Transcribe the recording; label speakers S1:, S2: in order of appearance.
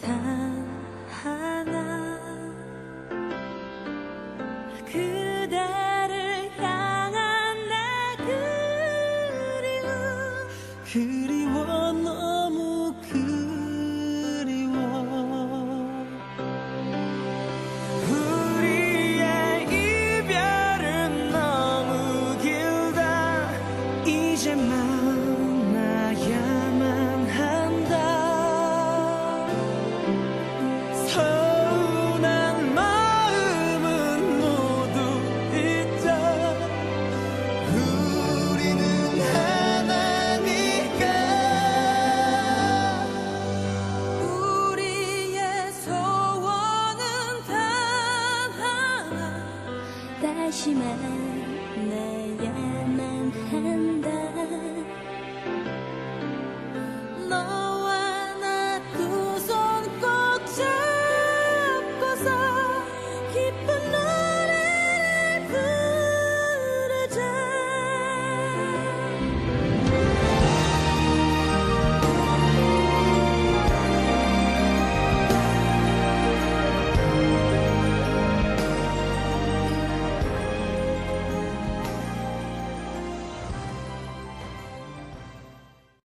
S1: 단 하나. 그대를 향한 내 그리움
S2: 그리워 너
S1: 다시 만나야만 한다.